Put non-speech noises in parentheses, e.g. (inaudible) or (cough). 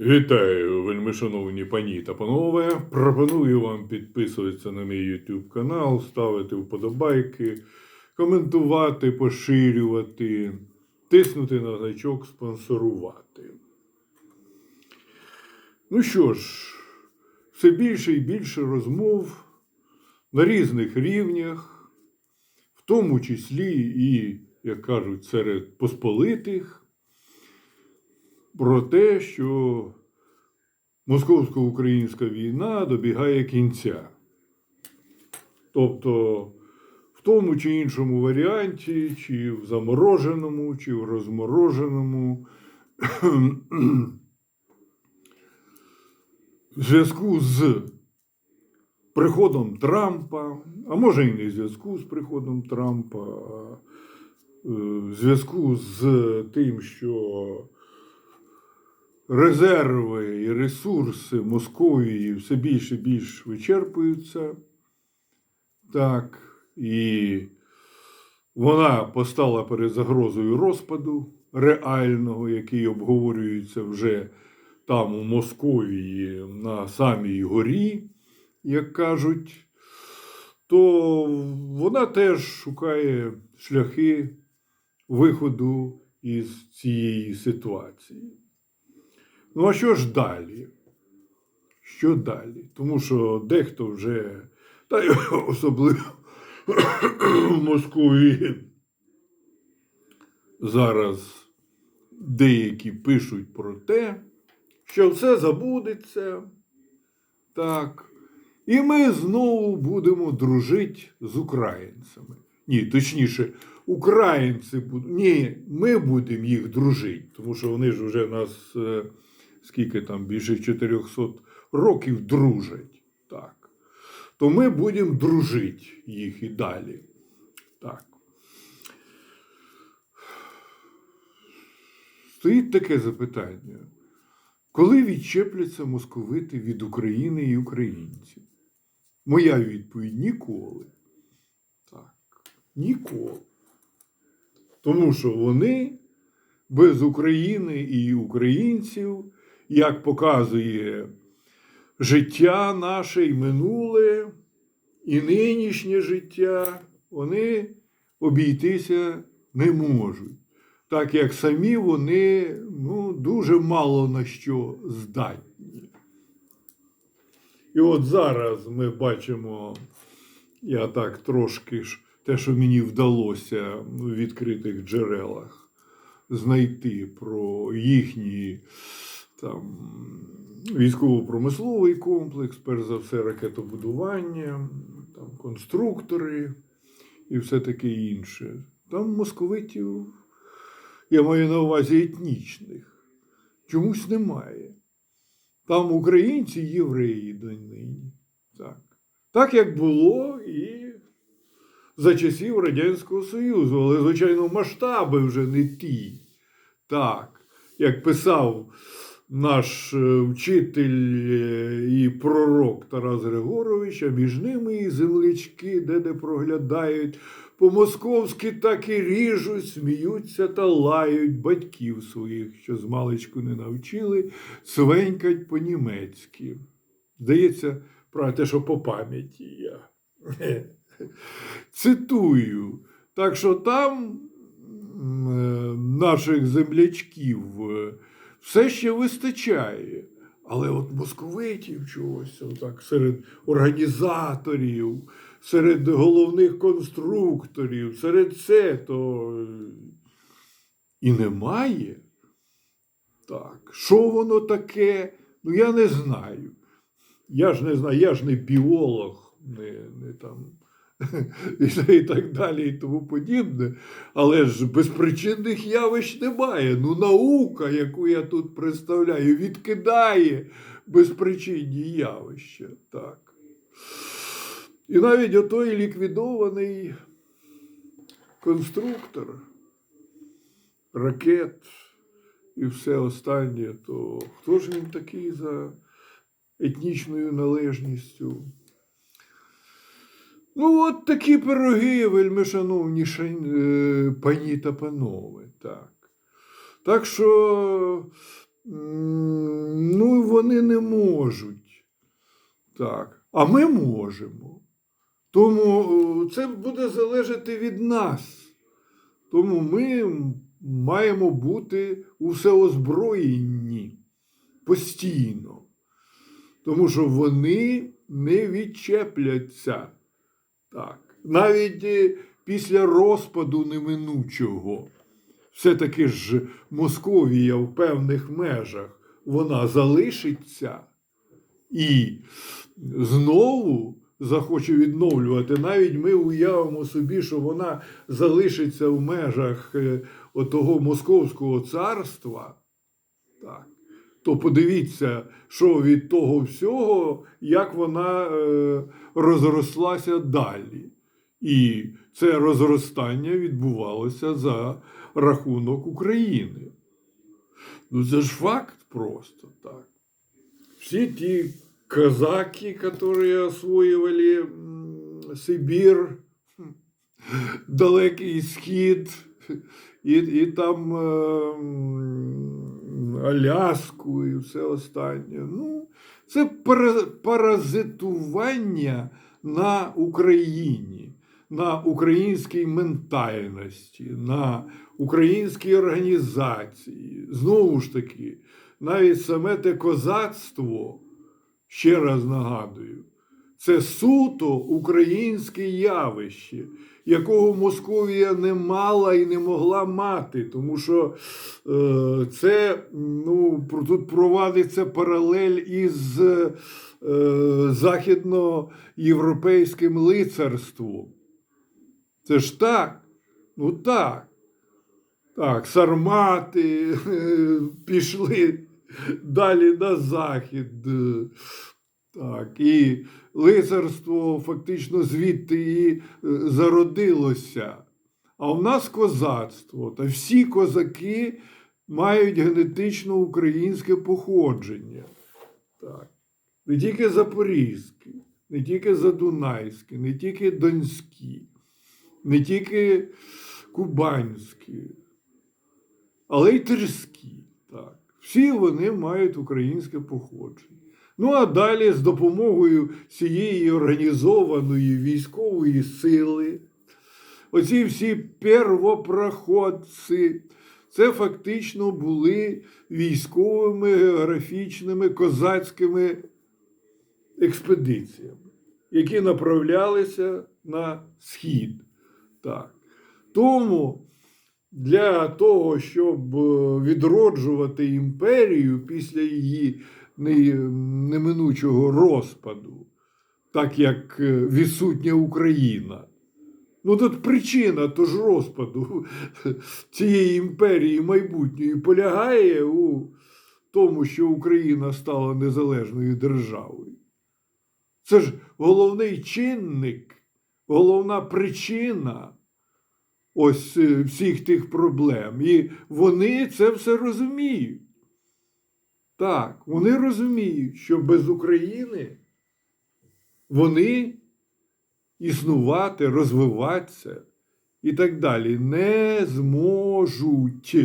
Вітаю, вельмишановні пані та панове. Пропоную вам підписуватися на мій YouTube канал, ставити вподобайки, коментувати, поширювати, тиснути на значок спонсорувати. Ну що ж, все більше і більше розмов на різних рівнях, в тому числі і, як кажуть, серед посполитих про те, що московсько-українська війна добігає кінця. Тобто, в тому чи іншому варіанті, чи в замороженому, чи в розмороженому, в зв'язку з приходом Трампа, а може і не в зв'язку з приходом Трампа, а е, в зв'язку з тим, що резерви і ресурси Московії все більше і більш вичерпуються. Так, і вона постала перед загрозою розпаду реального, який обговорюється вже там у Московії на самій горі, як кажуть, то вона теж шукає шляхи виходу із цієї ситуації. Ну, а що ж далі? Що далі? Тому що дехто вже, та й (laughs) особливо в Москві, зараз деякі пишуть про те, що все забудеться. Так. І ми знову будемо дружити з українцями. Ні, точніше, українці будуть. Ні, ми будемо їх дружити, тому що вони ж вже нас е, скільки там більше 400 років дружать. Так. То ми будемо дружити їх і далі. Так. Стоїть таке запитання. Коли відчепляться московити від України і українців? Моя відповідь ніколи. Так, ніколи. Тому що вони без України і українців, як показує життя наше і минуле, і нинішнє життя, вони обійтися не можуть. Так як самі вони ну, дуже мало на що здатні. І от зараз ми бачимо, я так трошки ж те, що мені вдалося в відкритих джерелах знайти про їхній там, військово-промисловий комплекс, перш за все, ракетобудування, там, конструктори і все таке інше. Там московитів, я маю на увазі етнічних, чомусь немає. Там українці, євреї донині. Так. так як було і за часів Радянського Союзу, але, звичайно, масштаби вже не ті. Так, як писав наш е, вчитель е, і пророк Тарас Григорович, а між ними і землячки, де де проглядають, по-московськи так і ріжуть, сміються та лають батьків своїх, що з маличку не навчили, свенькать по-німецьки. Здається, про те, що по пам'яті я. (laughs) Цитую. Так що там е, наших землячків все ще вистачає. Але от московитів чогось, отак, серед організаторів, серед головних конструкторів, серед це, то е, і немає. Так, що воно таке? Ну, я не знаю. Я ж не знаю, я ж не біолог, не, не там (laughs) і, так далі, і тому подібне. Але ж безпричинних явищ немає. Ну, наука, яку я тут представляю, відкидає безпричинні явища. Так. І навіть отой ліквідований конструктор ракет і все останнє, то хто ж він такий за етнічною належністю? Ну, от такі пироги, вельми шановні е, пані та панове. Так, так що м, вони не можуть. Так. А ми можемо. Тому е, це буде залежати від нас. Тому ми маємо бути у всеозброєнні постійно. Тому що вони не відчепляться. Так. Навіть е, після розпаду неминучого. Все-таки ж Московія в певних межах вона залишиться і знову захоче відновлювати. Навіть ми уявимо собі, що вона залишиться в межах е, отого Московського царства. Так. То подивіться, що від того всього, як вона е, розрослася далі. І це розростання відбувалося за рахунок України. Ну, це ж факт просто так. Всі ті казаки, які освоювали Сибір, Далекий Схід, і, і там е, Аляску і все останнє. Ну, це паразитування на Україні, на українській ментальності, на українській організації. Знову ж таки, навіть саме те козацтво, ще раз нагадую, це суто українське явище, якого Московія не мала і не могла мати, тому що е, це ну, тут провадиться паралель із е, західноєвропейським лицарством. Це ж так. Ну так. Так, сармати е, пішли далі на захід. Так, і лицарство фактично звідти і е, зародилося. А в нас козацтво. Та всі козаки мають генетично українське походження. Так. Не тільки запорізьке, не тільки задунайське, не тільки донські, не тільки кубанські, але й тирські. Так. Всі вони мають українське походження. Ну а далі з допомогою цієї організованої військової сили, оці всі первопроходці, це фактично були військовими географічними козацькими експедиціями, які направлялися на схід. Так. Тому для того, щоб е, відроджувати імперію після її неминучого розпаду, так як е, відсутня Україна. Ну, тут причина тож розпаду (laughs) цієї імперії майбутньої полягає у тому, що Україна стала незалежною державою. Це ж головний чинник, головна причина ось е, всіх тих проблем. І вони це все розуміють. Так, вони розуміють, що без України вони існувати, розвиватися і так далі не зможуть.